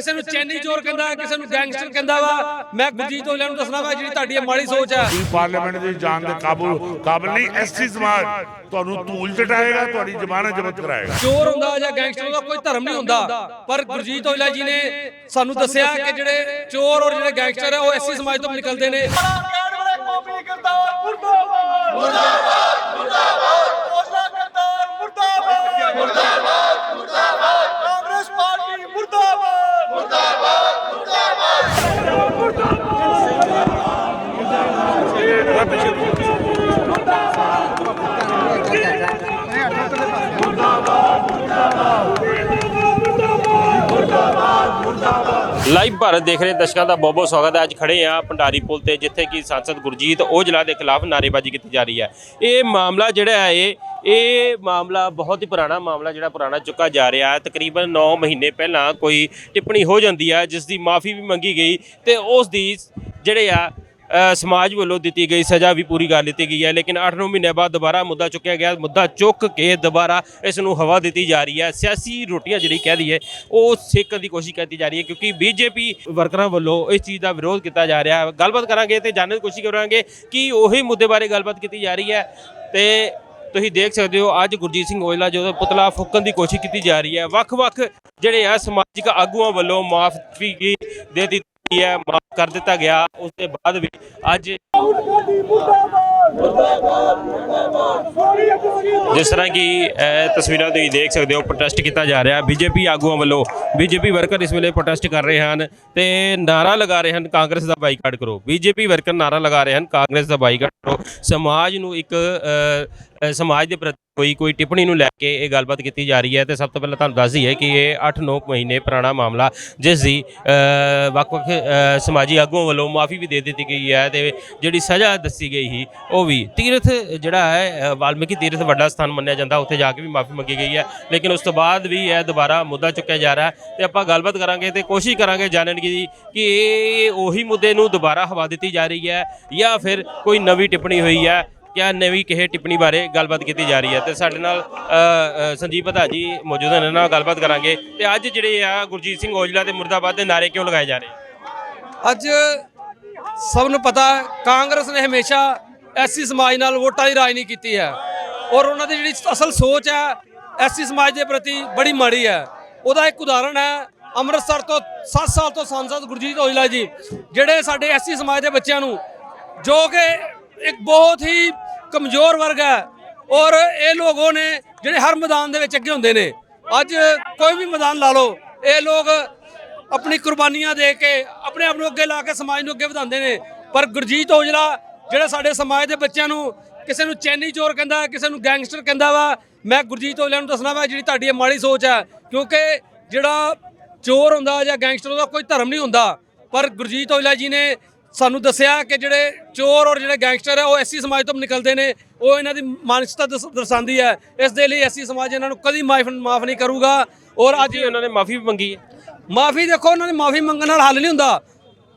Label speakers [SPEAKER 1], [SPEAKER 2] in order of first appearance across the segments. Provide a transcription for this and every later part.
[SPEAKER 1] ਕਿਸੇ ਨੂੰ ਚੈਨੀ ਚੋਰ ਕਹਿੰਦਾ ਕਿਸੇ ਨੂੰ ਗੈਂਗਸਟਰ ਕਹਿੰਦਾ ਵਾ ਮੈਂ ਗੁਰਜੀਤ ਔਜਲਾ ਨੂੰ ਦੱਸਣਾ ਵਾ ਜਿਹੜੀ ਤੁਹਾਡੀ ਮਾੜੀ ਸੋਚ ਹੈ।
[SPEAKER 2] ਤੁਸੀਂ ਪਾਰਲੀਮੈਂਟ ਦੇ ਜਾਣ ਦੇ ਕਾਬਲ ਕਾਬਲ ਨਹੀਂ ਐਸਟੀ ਸਮਾਜ ਤੁਹਾਨੂੰ ਧੂਲ ਚਟਾਏਗਾ ਤੁਹਾਡੀ ਜ਼ਮਾਨਤ ਜ਼ਬਤ ਕਰਾਏਗਾ।
[SPEAKER 1] ਚੋਰ ਹੁੰਦਾ ਜਾਂ ਗੈਂਗਸਟਰ ਹੁੰਦਾ ਕੋਈ ਧਰਮ ਨਹੀਂ ਹੁੰਦਾ। ਪਰ ਗੁਰਜੀਤ ਔਜਲਾ ਜੀ ਨੇ ਸਾਨੂੰ ਦੱਸਿਆ ਕਿ ਜਿਹੜੇ ਚੋਰ ਔਰ ਜਿਹੜੇ ਗੈਂਗਸਟਰ ਹੈ ਉਹ ਐਸੀ ਸਮਾਜ ਤੋਂ ਨਿਕਲਦੇ ਨੇ।
[SPEAKER 3] ਮੁਰਦਾਬਾਦ! ਮੁਰਦਾਬਾਦ! ਮੁਰਦਾਬਾਦ! ਮੁਰਦਾਬਾਦ ਕਾਂਗਰਸ ਪਾਰਟੀ ਮੁਰਦਾਬਾਦ ਮੁਰਦਾਬਾਦ
[SPEAKER 4] ਲਾਈਵ ਭਾਰਤ ਦੇਖ ਰਹੇ ਦਰਸ਼ਕਾਂ ਦਾ ਬਹੁਤ ਬਹੁਤ ਸਵਾਗਤ ਹੈ। ਅੱਜ ਖੜੇ ਆ ਭੰਡਾਰੀ ਪੁਲ ਤੇ, ਜਿੱਥੇ ਕਿ ਸੰਸਦ ਗੁਰਜੀਤ ਔਜਲਾ ਦੇ ਖਿਲਾਫ ਨਾਅਰੇਬਾਜ਼ੀ ਕੀਤੀ ਜਾ ਰਹੀ ਹੈ। ਇਹ ਮਾਮਲਾ ਜਿਹੜਾ ਹੈ, ਇਹ ਇਹ ਮਾਮਲਾ ਬਹੁਤ ਹੀ ਪੁਰਾਣਾ ਮਾਮਲਾ ਜਿਹੜਾ ਪੁਰਾਣਾ ਚੁੱਕਾ ਜਾ ਰਿਹਾ ਹੈ। ਤਕਰੀਬਨ 9 ਮਹੀਨੇ ਪਹਿਲਾਂ ਕੋਈ ਟਿੱਪਣੀ ਹੋ ਜਾਂਦੀ ਹੈ, ਜਿਸ ਦੀ ਮਾਫੀ ਵੀ ਮੰਗੀ ਗਈ ਤੇ ਉਸ ਦੀ ਜਿਹੜੇ ਆ ਸਮਾਜ ਵੱਲੋਂ ਦਿੱਤੀ ਗਈ ਸਜ਼ਾ ਵੀ ਪੂਰੀ ਕਰ ਦਿੱਤੀ ਗਈ ਹੈ, ਲੇਕਿਨ 8-9 ਮਹੀਨੇ ਬਾਅਦ ਦੁਬਾਰਾ ਮੁੱਦਾ ਚੁੱਕਿਆ ਗਿਆ, ਮੁੱਦਾ ਚੁੱਕ ਕੇ ਦੁਬਾਰਾ ਇਸ ਨੂੰ ਹਵਾ ਦਿੱਤੀ ਜਾ ਰਹੀ ਹੈ। ਸਿਆਸੀ ਰੋਟੀਆਂ ਜਿਹੜੀ ਕਹਿ ਦਈਏ, ਉਹ ਸੇਕਣ ਦੀ ਕੋਸ਼ਿਸ਼ ਕੀਤੀ ਜਾ ਰਹੀ ਹੈ, ਕਿਉਂਕਿ ਬੀਜੇਪੀ ਵਰਕਰਾਂ ਵੱਲੋਂ ਇਸ ਚੀਜ਼ ਦਾ ਵਿਰੋਧ ਕੀਤਾ ਜਾ ਰਿਹਾ ਹੈ। ਗੱਲਬਾਤ ਕਰਾਂਗੇ ਤੇ ਜਾਣਨ ਦੀ ਕੋਸ਼ਿਸ਼ ਕਰਾਂਗੇ ਕਿ ਉਹੀ ਮੁੱਦੇ ਬਾਰੇ ਗੱਲਬਾਤ ਕੀਤੀ ਜਾ ਰਹੀ ਹੈ ਤੇ ਤੁਸੀਂ ਦੇਖ ਸਕਦੇ ਹੋ, ਅੱਜ ਗੁਰਜੀਤ ਸਿੰਘ ਔਜਲਾ ਜਦੋਂ ਪੁਤਲਾ ਫੂਕਣ ਦੀ ਕੋਸ਼ਿਸ਼ ਕੀਤੀ ਜਾ ਰਹੀ ਹੈ। ਵੱਖ-ਵੱਖ ਜਿਹੜੇ ਆ ਸਮਾਜਿਕ ਆਗੂਆਂ ਵੱਲੋਂ ਮਾਫੀ ਦੇ ਦਿੱਤੀ ਹੈ, ਮਾਫ ਕਰ ਦਿੱਤਾ ਗਿਆ। ਉਸ ਦੇ ਬਾਅਦ ਵੀ ਅੱਜ ਜਿਸ ਤਰ੍ਹਾਂ ਕਿ ਤਸਵੀਰਾਂ ਤੁਸੀਂ ਦੇਖ ਸਕਦੇ ਹੋ ਪ੍ਰੋਟੈਸਟ ਕੀਤਾ ਜਾ ਰਿਹਾ। ਬੀਜੇਪੀ ਆਗੂਆਂ ਵੱਲੋਂ, ਬੀਜੇਪੀ ਵਰਕਰ ਇਸ ਵੇਲੇ ਪ੍ਰੋਟੈਸਟ ਕਰ ਰਹੇ ਹਨ ਤੇ ਨਾਰਾ ਲਗਾ ਰਹੇ ਹਨ ਕਾਂਗਰਸ ਦਾ ਬਾਈਕਾਟ ਕਰੋ। ਬੀਜੇਪੀ ਵਰਕਰ ਨਾਰਾ ਲਗਾ ਰਹੇ ਹਨ ਕਾਂਗਰਸ ਦਾ ਬਾਈਕਾਟ ਕਰੋ। ਸਮਾਜ ਨੂੰ ਇੱਕ ਸਮਾਜ ਦੇ ਪ੍ਰਤੀ ਕੋਈ ਕੋਈ ਟਿੱਪਣੀ ਨੂੰ ਲੈ ਕੇ ਇਹ ਗੱਲਬਾਤ ਕੀਤੀ ਜਾ ਰਹੀ ਹੈ ਤੇ ਸਭ ਤੋਂ ਪਹਿਲਾਂ ਤੁਹਾਨੂੰ ਦੱਸ ਦਈਏ ਕਿ ਇਹ 8-9 ਮਹੀਨੇ ਪੁਰਾਣਾ ਮਾਮਲਾ, ਜਿਸ ਦੀ ਵੱਖ-ਵੱਖ ਸਮਾਜੀ ਆਗੂਆਂ ਵੱਲੋਂ ਮਾਫੀ ਵੀ ਦੇ ਦਿੱਤੀ ਗਈ ਹੈ ਤੇ ਜਿਹੜੀ ਸਜ਼ਾ ਦੱਸੀ ਗਈ ਸੀ, ਉਹ ਵੀ ਤੀਰਥ ਜਿਹੜਾ ਹੈ ਵਾਲਮੀਕੀ ਤੀਰਥ ਵੱਡਾ ਸਥਾਨ ਮੰਨਿਆ ਜਾਂਦਾ, ਉੱਥੇ ਜਾ ਕੇ ਵੀ ਮਾਫੀ ਮੰਗੀ ਗਈ ਹੈ, ਲੇਕਿਨ ਉਸ ਤੋਂ ਬਾਅਦ ਵੀ ਇਹ ਦੁਬਾਰਾ ਮੁੱਦਾ ਚੁੱਕਿਆ ਜਾ ਰਿਹਾ ਹੈ ਤੇ ਆਪਾਂ ਗੱਲਬਾਤ ਕਰਾਂਗੇ ਤੇ ਕੋਸ਼ਿਸ਼ ਕਰਾਂਗੇ ਜਾਣਨ ਦੀ ਕਿ ਇਹ ਉਹੀ ਮੁੱਦੇ ਨੂੰ ਦੁਬਾਰਾ ਹਵਾ ਦਿੱਤੀ ਜਾ ਰਹੀ ਹੈ ਜਾਂ ਫਿਰ ਕੋਈ ਨਵੀਂ ਟਿੱਪਣੀ ਹੋਈ ਹੈ। ਕਿਆ ਨਵੀਂ ਕਿਸੇ ਟਿੱਪਣੀ ਬਾਰੇ ਗੱਲਬਾਤ ਕੀਤੀ ਜਾ ਰਹੀ ਹੈ ਤੇ ਸਾਡੇ ਨਾਲ ਅ, ਅ, ਸੰਜੀਵ ਪਧਾ ਜੀ ਮੌਜੂਦ ਹਨ ਇਹਨਾਂ ਨਾਲ ਗੱਲਬਾਤ ਕਰਾਂਗੇ। ਤੇ ਅੱਜ ਜਿਹੜੇ ਆ ਗੁਰਜੀਤ ਸਿੰਘ ਔਜਲਾ ਤੇ ਮੁਰਦਾਬਾਦ ਦੇ ਨਾਰੇ ਕਿਉਂ ਲਗਾਏ ਜਾ ਰਹੇ?
[SPEAKER 1] ਅੱਜ ਸਭ ਨੂੰ ਪਤਾ ਹੈ, ਕਾਂਗਰਸ ਨੇ ਹਮੇਸ਼ਾ ਐਸੀ ਸਮਾਜ ਨਾਲ ਵੋਟਾਂ ਦੀ ਰਾਜਨੀਤੀ ਕੀਤੀ ਹੈ। ਔਰ ਉਹਨਾਂ ਦੀ ਜਿਹੜੀ ਅਸਲ ਸੋਚ ਹੈ ਐਸੀ ਸਮਾਜ ਦੇ ਪ੍ਰਤੀ ਬੜੀ ਮਾੜੀ ਹੈ। ਉਹਦਾ ਇੱਕ ਉਦਾਹਰਣ ਹੈ ਅੰਮ੍ਰਿਤਸਰ ਤੋਂ 7 ਸਾਲ ਤੋਂ ਸੰਸਦ ਗੁਰਜੀਤ ਔਜਲਾ ਜੀ ਜਿਹੜੇ ਸਾਡੇ ਐਸੀ ਸਮਾਜ ਦੇ ਬੱਚਿਆਂ ਨੂੰ ਜੋ ਕਿ ਇੱਕ ਬਹੁਤ ਹੀ ਕਮਜ਼ੋਰ ਵਰਗ ਹੈ ਔਰ ਇਹ ਲੋਕ ਉਹ ਨੇ ਜਿਹੜੇ ਹਰ ਮੈਦਾਨ ਦੇ ਵਿੱਚ ਅੱਗੇ ਹੁੰਦੇ ਨੇ, ਅੱਜ ਕੋਈ ਵੀ ਮੈਦਾਨ ਲਾ ਲਓ, ਇਹ ਲੋਕ ਆਪਣੀ ਕੁਰਬਾਨੀਆਂ ਦੇ ਕੇ ਆਪਣੇ ਆਪ ਨੂੰ ਅੱਗੇ ਲਾ ਕੇ ਸਮਾਜ ਨੂੰ ਅੱਗੇ ਵਧਾਉਂਦੇ ਨੇ। ਪਰ ਗੁਰਜੀਤ ਔਜਲਾ, ਜਿਹੜੇ ਸਾਡੇ ਸਮਾਜ ਦੇ ਬੱਚਿਆਂ ਨੂੰ ਕਿਸੇ ਨੂੰ ਚੈਨੀ ਚੋਰ ਕਹਿੰਦਾ, ਕਿਸੇ ਨੂੰ ਗੈਂਗਸਟਰ ਕਹਿੰਦਾ ਵਾ, ਮੈਂ ਗੁਰਜੀਤ ਔਜਲਾ ਨੂੰ ਦੱਸਣਾ ਵਾ, ਜਿਹੜੀ ਤੁਹਾਡੀ ਇਹ ਮਾੜੀ ਸੋਚ ਹੈ, ਕਿਉਂਕਿ ਜਿਹੜਾ ਚੋਰ ਹੁੰਦਾ ਜਾਂ ਗੈਂਗਸਟਰ ਉਹਦਾ ਕੋਈ ਧਰਮ ਨਹੀਂ ਹੁੰਦਾ। ਪਰ ਗੁਰਜੀਤ ਔਜਲਾ ਜੀ ਨੇ ਸਾਨੂੰ ਦੱਸਿਆ ਕਿ ਜਿਹੜੇ ਚੋਰ ਔਰ ਜਿਹੜੇ ਗੈਂਗਸਟਰ ਹੈ ਉਹ ਐਸੀ ਸਮਾਜ ਤੋਂ ਨਿਕਲਦੇ ਨੇ ਉਹ ਇਹਨਾਂ ਦੀ ਮਾਨਸਿਕਤਾ ਦਰਸ- ਦਰਸਾਉਂਦੀ ਹੈ। ਇਸ ਦੇ ਲਈ ਐਸੀ ਸਮਾਜ ਇਹਨਾਂ ਨੂੰ ਕਦੀ ਮਾਫ ਮਾਫ ਨਹੀਂ ਕਰੂਗਾ ਔਰ ਅੱਜ
[SPEAKER 4] ਜੀ ਉਹਨਾਂ ਨੇ ਮਾਫੀ ਵੀ ਮੰਗੀ ਹੈ?
[SPEAKER 1] ਮਾਫੀ ਦੇਖੋ ਉਹਨਾਂ ਦੀ ਮਾਫੀ ਮੰਗਣ ਨਾਲ ਹੱਲ ਨਹੀਂ ਹੁੰਦਾ।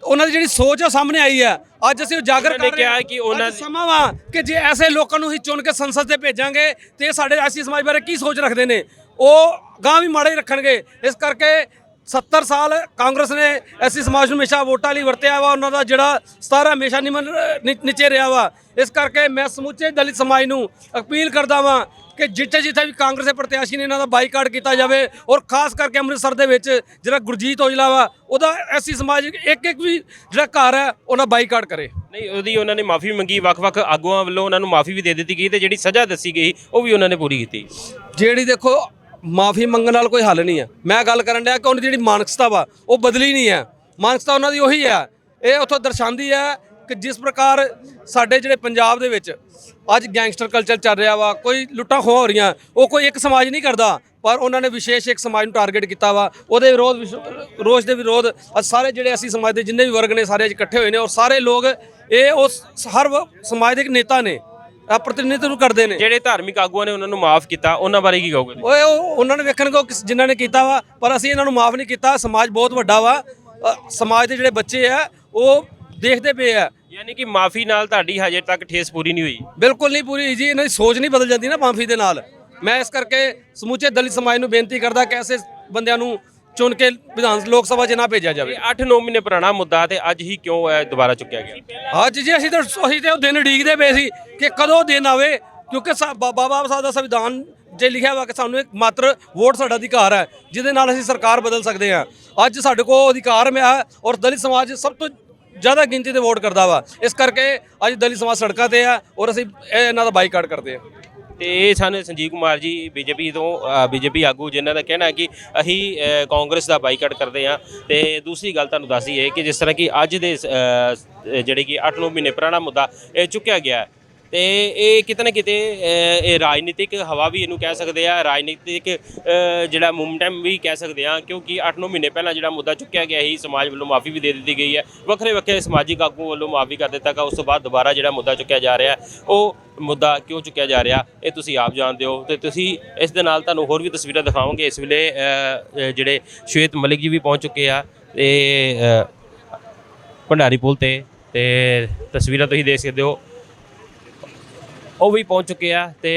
[SPEAKER 1] ਉਹਨਾਂ ਦੀ ਜਿਹੜੀ ਸੋਚ ਆ ਉਹ ਸਾਹਮਣੇ ਆਈ ਹੈ। ਅੱਜ ਅਸੀਂ ਉਜਾਗਰ
[SPEAKER 4] ਉਹਨਾਂ ਨੇ
[SPEAKER 1] ਕਰ ਰਹੇ
[SPEAKER 4] ਕਿਹਾ ਕਿ ਉਹਨਾਂ
[SPEAKER 1] ਅੱਜ
[SPEAKER 4] ਦੀ-
[SPEAKER 1] ਸਮਾਂ ਵਾ ਕਿ ਜੇ ਐਸੇ ਲੋਕਾਂ ਨੂੰ ਹੀ ਚੁਣ ਕੇ ਸੰਸਦ ਤੇ ਭੇਜਾਂਗੇ ਤੇ ਇਹ ਸਾਡੇ ਐਸੀ ਸਮਾਜ ਬਾਰੇ ਕੀ ਸੋਚ ਰੱਖਦੇ ਨੇ? ਉਹ ਗਾਂ ਵੀ ਮਾੜੇ ਹੀ ਰੱਖਣਗੇ। ਇਸ ਕਰਕੇ 70 ਸਾਲ ਕਾਂਗਰਸ ਨੇ ਐਸੀ ਸਮਾਜ ਨੂੰ ਹਮੇਸ਼ਾ ਵੋਟਾਂ ਲਈ ਵਰਤਿਆ ਵਾ ਉਹਨਾਂ ਦਾ ਜਿਹੜਾ ਸਤਾਰਾ ਹਮੇਸ਼ਾ ਨਿਮਨ ਨੀਚੇ ਰਿਹਾ ਵਾ। ਇਸ ਕਰਕੇ ਮੈਂ ਸਮੁੱਚੇ ਦਲਿਤ ਸਮਾਜ ਨੂੰ ਅਪੀਲ ਕਰਦਾ ਵਾਂ ਕਿ ਜਿੱਥੇ ਜਿੱਥੇ ਵੀ ਕਾਂਗਰਸ ਦੇ ਪ੍ਰਤਿਆਸ਼ੀ ਨੇ ਇਹਨਾਂ ਦਾ ਬਾਈਕਾਟ ਕੀਤਾ ਜਾਵੇ ਔਰ ਖਾਸ ਕਰਕੇ ਅੰਮ੍ਰਿਤਸਰ ਦੇ ਵਿੱਚ ਜਿਹੜਾ ਗੁਰਜੀਤ ਔਜਲਾ ਵਾ ਉਹਦਾ ਐਸੀ ਸਮਾਜ ਇੱਕ ਇੱਕ ਵੀ ਜਿਹੜਾ ਘਰ ਹੈ ਉਹਨਾਂ ਬਾਈਕਾਟ ਕਰੇ।
[SPEAKER 4] ਨਹੀਂ ਉਹਦੀ ਉਹਨਾਂ ਨੇ ਮਾਫੀ ਮੰਗੀ ਵੱਖ-ਵੱਖ ਆਗੂਆਂ ਵੱਲੋਂ ਉਹਨਾਂ ਨੂੰ ਮਾਫੀ ਵੀ ਦੇ ਦਿੱਤੀ ਗਈ ਤੇ ਜਿਹੜੀ ਸਜ਼ਾ ਦੱਸੀ ਗਈ ਉਹ ਵੀ ਉਹਨਾਂ ਨੇ ਪੂਰੀ ਕੀਤੀ।
[SPEAKER 1] ਜਿਹੜੀ ਦੇਖੋ ਮਾਫੀ ਮੰਗਣ ਨਾਲ ਕੋਈ ਹੱਲ ਨਹੀਂ ਹੈ। ਮੈਂ ਗੱਲ ਕਰਨ ਡਿਆ ਕਿ ਉਹਨਾਂ ਦੀ ਜਿਹੜੀ ਮਾਨਸਿਕਤਾ ਵਾ, ਉਹ ਬਦਲੀ ਨਹੀਂ ਹੈ। ਮਾਨਸਿਕਤਾ ਉਹਨਾਂ ਦੀ ਉਹੀ ਹੈ। ਇਹ ਉੱਥੋਂ ਦਰਸਾਉਂਦੀ ਹੈ ਕਿ ਜਿਸ ਪ੍ਰਕਾਰ ਸਾਡੇ ਜਿਹੜੇ ਪੰਜਾਬ ਦੇ ਵਿੱਚ ਅੱਜ ਗੈਂਗਸਟਰ ਕਲਚਰ ਚੱਲ ਰਿਹਾ ਵਾ, ਕੋਈ ਲੁੱਟਾਂ ਖੋਹਾਂ ਹੋ ਰਹੀਆਂ, ਉਹ ਕੋਈ ਇੱਕ ਸਮਾਜ ਨਹੀਂ ਕਰਦਾ, ਪਰ ਉਹਨਾਂ ਨੇ ਵਿਸ਼ੇਸ਼ ਇੱਕ ਸਮਾਜ ਨੂੰ ਟਾਰਗੇਟ ਕੀਤਾ ਵਾ। ਉਹਦੇ ਵਿਰੋਧ ਵਿਸ਼- ਰੋਸ਼ ਦੇ ਵਿਰੋਧ ਅੱਜ ਸਾਰੇ ਜਿਹੜੇ ਅਸੀਂ ਸਮਾਜ ਦੇ ਜਿੰਨੇ ਵੀ ਵਰਗ ਨੇ, ਸਾਰੇ ਅੱਜ ਇਕੱਠੇ ਹੋਏ ਨੇ ਔਰ ਸਾਰੇ ਲੋਕ ਇਹ ਉਸ, ਹਰ ਵ- ਸਮਾਜ ਦੇ ਇੱਕ ਨੇਤਾ ਨੇ। ਆ ਪ੍ਰਤੀਨਿਧਤਵ ਕਰਦੇ ਨੇ।
[SPEAKER 4] ਜਿਹੜੇ ਧਾਰਮਿਕ ਆਗੂਆਂ ਨੇ ਉਹਨਾਂ ਨੂੰ ਮਾਫ ਕੀਤਾ ਉਹਨਾਂ ਬਾਰੇ ਕੀ ਕਹੋਗੇ
[SPEAKER 1] ਓਏ ਉਹ ਉਹਨਾਂ ਨੇ ਵੇਖਣਗੇ ਉਹ ਕਿਸ- ਜਿਨ੍ਹਾਂ ਨੇ ਕੀਤਾ ਵਾ ਪਰ ਅਸੀਂ ਇਹਨਾਂ ਨੂੰ ਮਾਫ ਨਹੀਂ ਕੀਤਾ ਸਮਾਜ ਬਹੁਤ ਵੱਡਾ ਵਾ। ਅ, ਸਮਾਜ ਦੇ ਜਿਹੜੇ ਬੱਚੇ ਆ ਉਹ ਦੇਖਦੇ ਪਏ ਆ।
[SPEAKER 4] ਯਾਨੀ ਕਿ ਮਾਫੀ ਨਾਲ ਤੁਹਾਡੀ ਹਜੇ ਤੱਕ ਠੇਸ ਪੂਰੀ ਨਹੀਂ ਹੋਈ।
[SPEAKER 1] ਬਿਲਕੁਲ ਨਹੀਂ ਪੂਰੀ ਹੋਈ ਜੀ ਇਹਨਾਂ ਦੀ ਸੋਚ ਨਹੀਂ ਬਦਲ ਜਾਂਦੀ ਨਾ ਮਾਫੀ ਦੇ ਨਾਲ। ਮੈਂ ਇਸ ਕਰਕੇ ਸਮੁੱਚੇ ਦਲਿਤ ਸਮਾਜ ਨੂੰ ਬੇਨਤੀ ਕਰਦਾ ਕਿ ਐਸੇ ਬੰਦਿਆਂ ਨੂੰ ਚੁਣ ਕੇ ਵਿਧਾਨ ਲੋਕ ਸਭਾ 'ਚ ਨਾ ਭੇਜਿਆ ਜਾਵੇ।
[SPEAKER 4] ਇਹ 8-9 ਮਹੀਨੇ ਪੁਰਾਣਾ ਮੁੱਦਾ ਤੇ ਅੱਜ ਹੀ ਕਿਉਂ ਇਹ ਦੁਬਾਰਾ ਚੁੱਕਿਆ ਗਿਆ?
[SPEAKER 1] ਅੱਜ ਜੀ ਅਸੀਂ ਤਾਂ ਅਸੀਂ ਤੇ ਉਹ ਦਿਨ ਉਡੀਕਦੇ ਪਏ ਸੀ ਕਿ ਕਦੋਂ ਦਿਨ ਆਵੇ ਕਿਉਂਕਿ ਬਾਬਾ ਸਾਹਿਬ ਦਾ ਸੰਵਿਧਾਨ ਜੇ ਲਿਖਿਆ ਵਾ ਕਿ ਸਾਨੂੰ ਇੱਕ ਮਾਤਰ ਵੋਟ ਸਾਡਾ ਅਧਿਕਾਰ ਹੈ ਜਿਹਦੇ ਨਾਲ ਅਸੀਂ ਸਰਕਾਰ ਬਦਲ ਸਕਦੇ ਹਾਂ। ਅੱਜ ਸਾਡੇ ਕੋਲ ਅਧਿਕਾਰ ਮਿਆ ਹੈ ਔਰ ਦਲਿਤ ਸਮਾਜ ਸਭ ਤੋਂ ਜ਼ਿਆਦਾ ਗਿਣਤੀ ਤੇ ਵੋਟ ਕਰਦਾ ਵਾ। ਇਸ ਕਰਕੇ ਅੱਜ ਦਲਿਤ ਸਮਾਜ ਸੜਕਾਂ ਤੇ ਆ ਔਰ ਅਸੀਂ ਇਹ ਇਹਨਾਂ ਦਾ ਬਾਈਕਾਟ ਕਰਦੇ ਹਾਂ।
[SPEAKER 4] ਤੇ ਇਹ ਸਨ ਸੰਜੀਵ ਕੁਮਾਰ ਜੀ ਬੀਜੇਪੀ ਤੋਂ ਬੀਜੇਪੀ ਆਗੂ ਜਿਨ੍ਹਾਂ ਦਾ ਕਹਿਣਾ ਹੈ ਕਿ ਅਸੀਂ ਅ, ਕਾਂਗਰਸ ਦਾ ਬਾਈਕਾਟ ਕਰਦੇ ਹਾਂ ਤੇ ਦੂਸਰੀ ਗੱਲ ਤੁਹਾਨੂੰ ਦੱਸ ਹੈ ਕਿ ਜਿਸ ਤਰ੍ਹਾਂ ਕਿ ਅੱਜ ਦੇ ਅ, ਜਿਹੜੇ ਕਿ 8-9 ਮਹੀਨੇ ਪੁਰਾਣਾ ਮੁੱਦਾ ਇਹ ਚੁੱਕਿਆ ਗਿਆ ਹੈ। ਤੇ ਇਹ ਕਿਤੇ ਨਾ ਕਿਤੇ ਇਹ ਰਾਜਨੀਤਿਕ ਹਵਾ ਵੀ ਇਹਨੂੰ ਕਹਿ ਸਕਦੇ ਆ, ਰਾਜਨੀਤਿਕ ਜਿਹੜਾ ਮੂਵਮੈਂਟ ਵੀ ਕਹਿ ਸਕਦੇ ਆ, ਕਿਉਂਕਿ 8-9 ਮਹੀਨੇ ਪਹਿਲਾਂ ਜਿਹੜਾ ਮੁੱਦਾ ਚੁੱਕਿਆ ਗਿਆ ਸੀ, ਸਮਾਜ ਵੱਲੋਂ ਮਾਫੀ ਵੀ ਦੇ ਦਿੱਤੀ ਗਈ ਹੈ। ਵੱਖਰੇ ਵੱਖਰੇ ਸਮਾਜਿਕ ਆਗੂ ਵੱਲੋਂ ਮਾਫੀ ਕਰ ਦਿੱਤਾ ਗਿਆ, ਉਸ ਤੋਂ ਬਾਅਦ ਦੁਬਾਰਾ ਜਿਹੜਾ ਮੁੱਦਾ ਚੁੱਕਿਆ ਜਾ ਰਿਹਾ, ਉਹ ਮੁੱਦਾ ਕਿਉਂ ਚੁੱਕਿਆ ਜਾ ਰਿਹਾ, ਇਹ ਤੁਸੀਂ ਆਪ ਜਾਣਦੇ ਹੋ। ਤੇ ਤੁਸੀਂ ਇਸ ਦੇ ਨਾਲ ਤੁਹਾਨੂੰ ਹੋਰ ਵੀ ਤਸਵੀਰਾਂ ਦਿਖਾਵਾਂਗੇ। ਇਸ ਵੇਲੇ ਜਿਹੜੇ ਸ਼ਵੇਤ ਮਲਿਕ ਜੀ ਵੀ ਪਹੁੰਚ ਚੁੱਕੇ ਆ, ਤੇ ਭੰਡਾਰੀ ਪੁਲ ਤੇ ਤੇ ਤਸਵੀਰਾਂ ਤੁਸੀਂ ਦੇਖ ਸਕਦੇ ਹੋ। ਉਹ ਵੀ ਪਹੁੰਚ ਚੁੱਕੇ ਆ ਤੇ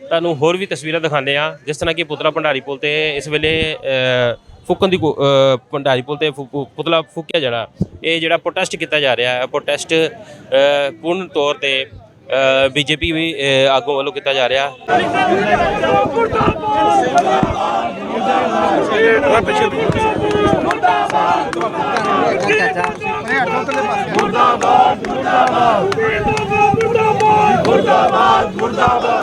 [SPEAKER 4] ਤੁਹਾਨੂੰ ਹੋਰ ਵੀ ਤਸਵੀਰਾਂ ਦਿਖਾਉਂਦੇ ਆ। ਜਿਸ ਤਰ੍ਹਾਂ ਕਿ ਪੁਤਲਾ ਭੰਡਾਰੀ ਪੁਲ ਤੇ ਇਸ ਵੇਲੇ ਅ, ਫੂਕਣ ਦੀ ਕੋ- ਭੰਡਾਰੀ ਪੁਲ ਤੇ ਫੂ- ਪੁਤਲਾ ਫੂਕਿਆ ਜਿਹੜਾ ਇਹ ਜਿਹੜਾ ਪ੍ਰੋਟੈਸਟ ਕੀਤਾ ਜਾ ਰਿਹਾ ਹੈ ਪ੍ਰੋਟੈਸਟ ਪੂਰਨ ਤੌਰ ਤੇ ਬੀਜੇਪੀ ਵੀ ਅ, ਆਗੂ ਵੱਲੋਂ ਕੀਤਾ ਜਾ ਰਿਹਾ।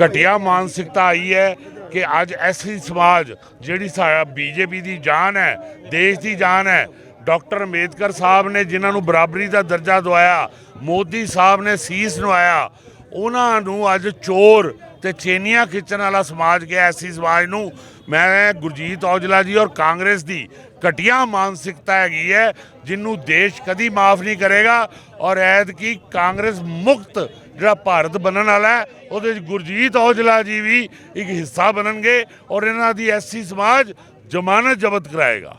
[SPEAKER 2] ਘਟੀਆ ਮਾਨਸਿਕਤਾ ਆਈ ਹੈ ਕਿ ਅੱਜ ਐਸੀ ਸਮਾਜ ਜਿਹੜੀ ਸਾਡਾ ਬੀਜੇਪੀ ਦੀ ਜਾਨ ਹੈ, ਦੇਸ਼ ਦੀ ਜਾਨ ਹੈ, ਡਾਕਟਰ ਅੰਬੇਦਕਰ ਸਾਹਿਬ ਨੇ ਜਿਨ੍ਹਾਂ ਨੂੰ ਬਰਾਬਰੀ ਦਾ ਦਰਜਾ ਦਵਾਇਆ, ਮੋਦੀ ਸਾਹਿਬ ਨੇ ਸੀਸ ਨਵਾਇਆ, ਉਹਨਾਂ ਨੂੰ ਅੱਜ ਚੋਰ ਤੇ ਚੇਨੀਆਂ ਖਿੱਚਣ ਵਾਲਾ ਸਮਾਜ ਗਿਆ ਐਸੀ ਸਮਾਜ ਨੂੰ। ਮੈਂ ਗੁਰਜੀਤ ਔਜਲਾ ਜੀ ਔਰ ਕਾਂਗਰਸ ਦੀ ਘਟੀਆ ਮਾਨਸਿਕਤਾ ਹੈਗੀ ਹੈ ਜਿਹਨੂੰ ਦੇਸ਼ ਕਦੀ ਮਾਫ ਨਹੀਂ ਕਰੇਗਾ। ਔਰ ਐਦ ਕੀ ਕਾਂਗਰਸ ਮੁਕਤ ਜਿਹੜਾ ਭਾਰਤ ਬਣਨ ਵਾਲਾ ਹੈ ਉਹਦੇ ਵਿੱਚ ਗੁਰਜੀਤ ਔਜਲਾ ਜੀ ਵੀ ਇੱਕ ਹਿੱਸਾ ਬਣਨਗੇ ਔਰ ਇਹਨਾਂ ਦੀ ਐਸੀ ਸਮਾਜ ਜ਼ਮਾਨਤ ਜ਼ਬਤ ਕਰਾਏਗਾ।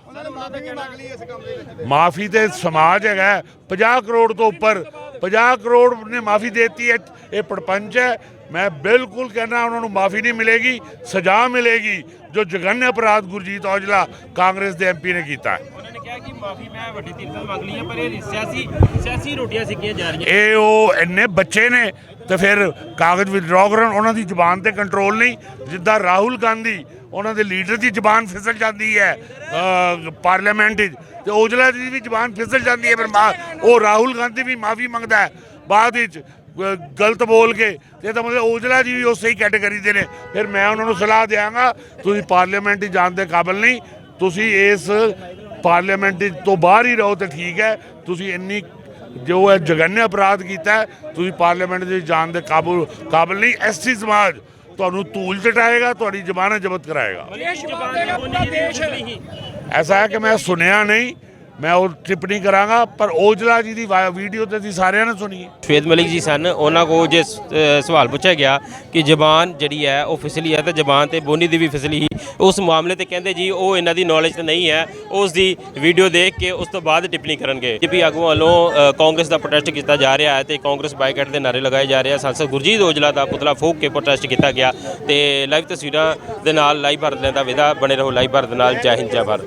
[SPEAKER 2] ਮਾਫੀ ਤੇ ਸਮਾਜ ਹੈਗਾ ਹੈ, 50 ਕਰੋੜ ਤੋਂ ਉੱਪਰ 50 ਕਰੋੜ ਨੇ ਮਾਫੀ ਦੇਤੀ ਹੈ। ਇਹ ਪਰਪੰਚ ਹੈ। ਮੈਂ ਬਿਲਕੁਲ ਕਹਿੰਦਾ ਉਹਨਾਂ ਨੂੰ ਮਾਫੀ ਨਹੀਂ ਮਿਲੇਗੀ ਸਜ਼ਾ ਮਿਲੇਗੀ ਜੋ ਜਗਨ ਅਪਰਾਧ ਗੁਰਜੀਤ ਔਜਲਾ ਕਾਂਗਰਸ ਦੇ ਐਮਪੀ ਨੇ ਕੀਤਾ ਹੈ।
[SPEAKER 4] ਉਹਨਾਂ ਨੇ ਕਿਹਾ ਕਿ ਮਾਫੀ ਮੈਂ ਵੱਡੀ ਤੀਰ ਤੋਂ ਮੰਗ ਲਈ ਪਰ ਇਹ ਸਿਆਸੀ ਸਿਆਸੀ ਰੋਟੀਆਂ ਸਿੱਕੀਆਂ ਜਾ ਰਹੀਆਂ।
[SPEAKER 2] ਇਹ ਉਹ ਇੰਨੇ ਬੱਚੇ ਨੇ ਤੇ ਫਿਰ ਕਾਗਜ਼ ਵਿਦਡਰਾਅ ਕਰਨ ਉਹਨਾਂ ਦੀ ਜ਼ੁਬਾਨ ਤੇ ਕੰਟਰੋਲ ਨਹੀਂ ਜਿੱਦਾਂ ਰਾਹੁਲ ਗਾਂਧੀ ਉਹਨਾਂ ਦੇ ਲੀਡਰ ਦੀ ਜ਼ੁਬਾਨ ਫਿਸਲ ਜਾਂਦੀ ਹੈ ਅਹ, ਪਾਰਲੀਮੈਂਟ ਵਿੱਚ ਤੇ ਔਜਲਾ ਦੀ ਵੀ ਜ਼ੁਬਾਨ ਫਿਸਲ ਜਾਂਦੀ ਹੈ ਪਰ ਮਾ- ਉਹ ਰਾਹੁਲ ਗਾਂਧੀ ਵੀ ਮਾਫੀ ਮੰਗਦਾ ਹੈ ਬਾਅਦ ਵਿੱਚ ਗਲਤ ਬੋਲ ਕੇ ਤੇ ਤਾਂ ਮਤਲਬ ਔਜਲਾ ਜੀ ਵੀ ਉਸੇ ਹੀ ਕੈਟਾਗਰੀ ਦੇ ਨੇ ਫਿਰ ਮੈਂ ਉਹਨਾਂ ਨੂੰ ਸਲਾਹ ਦਿਆਂਗਾ ਤੁਸੀਂ ਪਾਰਲੀਮੈਂਟ 'ਚ ਜਾਣ ਦੇ ਕਾਬਿਲ ਨਹੀਂ ਤੁਸੀਂ ਇਸ ਪਾਰਲੀਮੈਂਟ ਤੋਂ ਬਾਹਰ ਹੀ ਰਹੋ ਤੇ ਠੀਕ ਹੈ ਤੁਸੀਂ ਇੰਨੀ ਜੋ ਹੈ ਜਗਨਿਆ ਅਪਰਾਧ ਕੀਤਾ ਤੁਸੀਂ ਪਾਰਲੀਮੈਂਟ ਦੇ ਜਾਣ ਦੇ ਕਾਬੂ ਕਾਬਿਲ ਨਹੀਂ ਐਸਟੀ ਸਮਾਜ ਤੁਹਾਨੂੰ ਧੂਲ ਚਟਾਏਗਾ ਤੁਹਾਡੀ ਜ਼ਮਾਨਤ ਜ਼ਬਤ ਕਰਾਏਗਾ। ਐਸਾ ਹੈ ਕਿ ਮੈਂ ਸੁਣਿਆ ਨਹੀਂ ਮੈਂ ਉਹ ਟਿੱਪਣੀ ਕਰਾਂਗਾ, ਪਰ ਔਜਲਾ ਜੀ ਦੀ ਵੀਡੀਓ ਤੇ ਤੁਸੀਂ ਸਾਰਿਆਂ ਨੇ ਸੁਣੀ ਹੈ।
[SPEAKER 4] ਸ਼ਵੇਤ ਮਲਿਕ ਜੀ ਸਨ, ਉਹਨਾਂ ਕੋਲ ਜੇ ਸਵਾਲ ਪੁੱਛਿਆ ਗਿਆ ਕਿ ਜ਼ਬਾਨ ਜਿਹੜੀ ਹੈ, ਉਹ ਫਿਸਲੀ ਹੈ ਤੇ ਜ਼ਬਾਨ ਤੇ ਬੋਨੀ ਦੀ ਵੀ ਫਿਸਲੀ ਹੀ ਉਸ ਮਾਮਲੇ ਤੇ ਕਹਿੰਦੇ ਜੀ, ਉਹ ਇਹਨਾਂ ਦੀ ਨੌਲੇਜ ਤੇ ਨਹੀਂ ਹੈ, ਉਸ ਦੀ ਵੀਡੀਓ ਦੇਖ ਕੇ ਉਸ ਤੋਂ ਬਾਅਦ ਟਿੱਪਣੀ ਕਰਨਗੇ। ਜੀਪੀ ਆਗੂਆਂ ਵੱਲੋਂ ਕਾਂਗਰਸ ਦਾ ਪ੍ਰੋਟੈਸਟ ਕੀਤਾ ਜਾ ਰਿਹਾ ਹੈ ਤੇ ਕਾਂਗਰਸ ਬਾਈਕਾਟ ਦੇ ਨਾਰੇ ਲਗਾਏ ਜਾ ਰਹੇ ਆ। ਸੰਸਦ ਗੁਰਜੀਤ ਔਜਲਾ ਦਾ ਪੁਤਲਾ ਫੂਕ ਕੇ ਪ੍ਰੋਟੈਸਟ ਕੀਤਾ ਗਿਆ ਤੇ ਲਾਈਵ ਤਸਵੀਰਾਂ ਦੇ ਨਾਲ, ਲਾਈਵ ਭਾਰਤ ਲੈਂਦਾ ਵਿਦਾ ਬਣੇ ਰਹੋ। ਲਾਈਵ ਭਾਰਤ ਨਾਲ, ਜੈ ਹਿੰਦ, ਜੈ ਭਾਰਤ।